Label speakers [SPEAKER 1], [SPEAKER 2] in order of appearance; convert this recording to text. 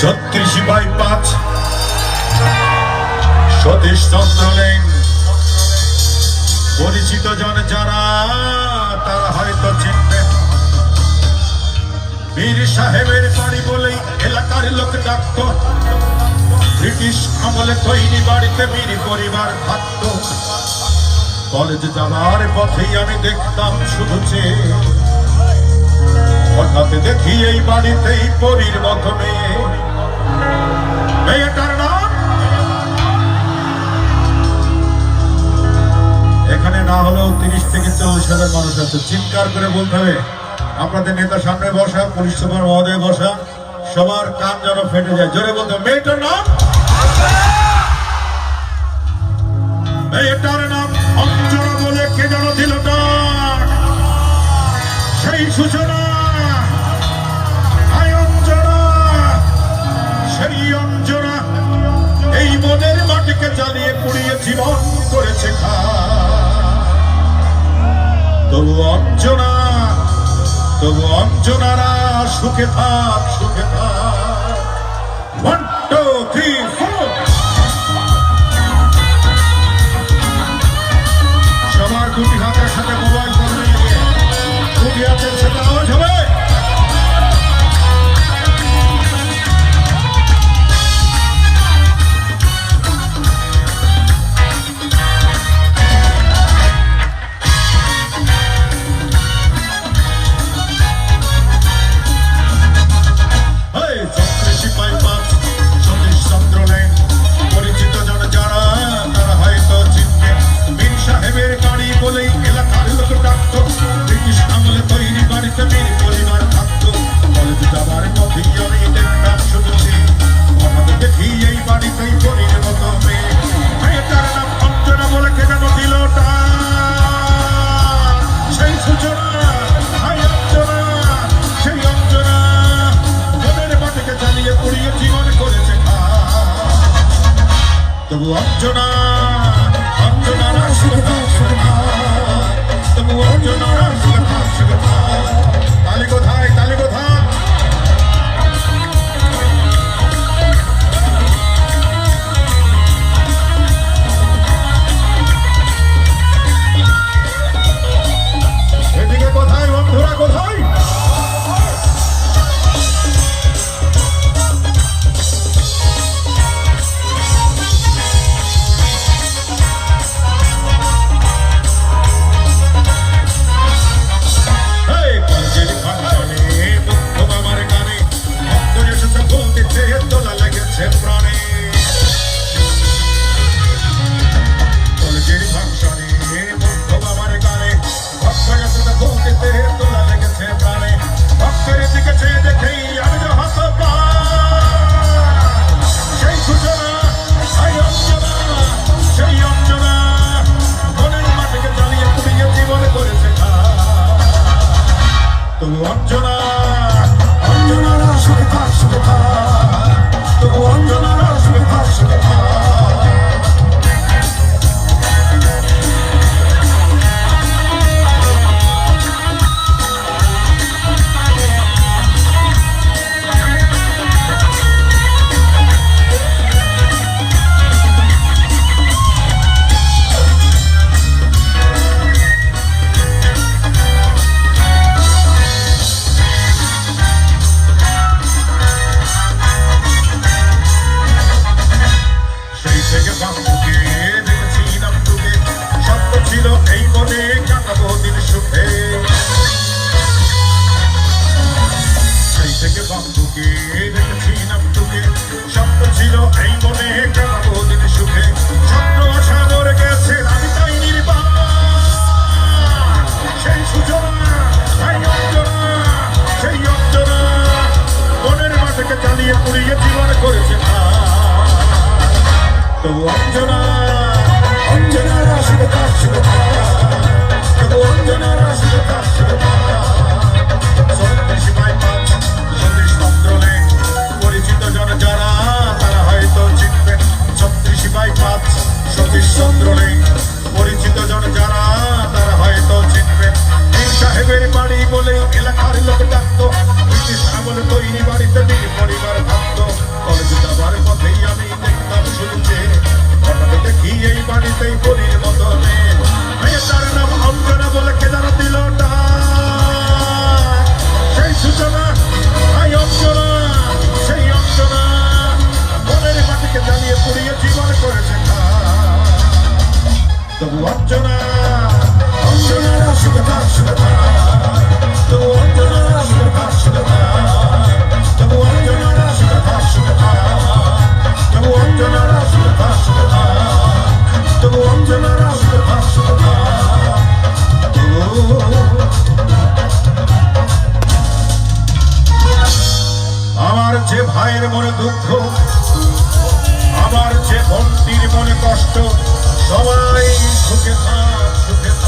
[SPEAKER 1] ছত্রিশ বাই পাঁচ। সতীশ চন্দ্র নেই পরিচিত জন যারা, তারা হয়তো চিনবেন বীর সাহেবের বাড়ি বলেই এলাকার লোক ডাকত। ব্রিটিশ আমলে তৈরি বাড়িতে বীর পরিবার থাকত। কলেজ যাওয়ার পথেই আমি দেখতাম শুধু চেয়ে হঠাৎ দেখি এই বাড়িতেই পরীর মতো মেয়ে। থেকে চল্লিশ হাজার মানুষ আছে চিৎকার করে বলতে হবে। আপনাদের নেতা সামনে বসা, পুলিশ সুপার মহোদয় বসা, সবার কান যেন ফেটে যায়। জোরে বলতে মেয়েটার নাম? নাম অঞ্চনা বলে কে যেন দিল সেই সূচনা। এই মনের মাটিকে জ্বালিয়ে পুড়িয়ে জীবন করেছে খা অঞ্জনা তবু অঞ্জনারা সুখে থাক সুখে থাক। বাড়িতেই পরির মতো মেয়ে মেয়েটার নাম অঞ্জনা বলে কে যেন দিল। সেই সূচনা, হাই অঞ্জনা, সেই অঞ্জনা, মনের মাটিকে জ্বালিয়ে পুড়িয়ে জীবন করেছে। তবু অঞ্জনা সুখে থাক। তবু অঞ্জনারা তবু জ্বালিয়ে পুড়িয়ে জীবন করেছে। তবু অঞ্জনা অঞ্জনারা সুখে থাক সুখে থাক তবু অঞ্জনারা সুখে থাক সুখে থাক সতীশ বাইপাস চন্দ্র নেই পরিচিত জন যারা, তারা হয়তো চিনবেন। ছত্রিশ বাইপাস সতীশ চন্দ্র নেই পরিচিত জন যারা, তারা হয়তো এই সাহেবের বাড়ি বলে এলাকার পরিবার ভাবত তোর আমি দেখতাম শুধু এই বাড়িতেই পরির মতো মেয়ে তার নাম অঙ্গনা বলে কে যারা দিল সেই সূচনা আই অঙ্গনা সেই অঙ্গনা মনের মাটিকে জ্বালিয়ে পুড়িয়ে জীবন করেছে তবু অঞ্চনা আমার যে ভাইয়ের মনে দুঃখ আমার যে বন্দির মনে কষ্ট সবাই সুখে থাক।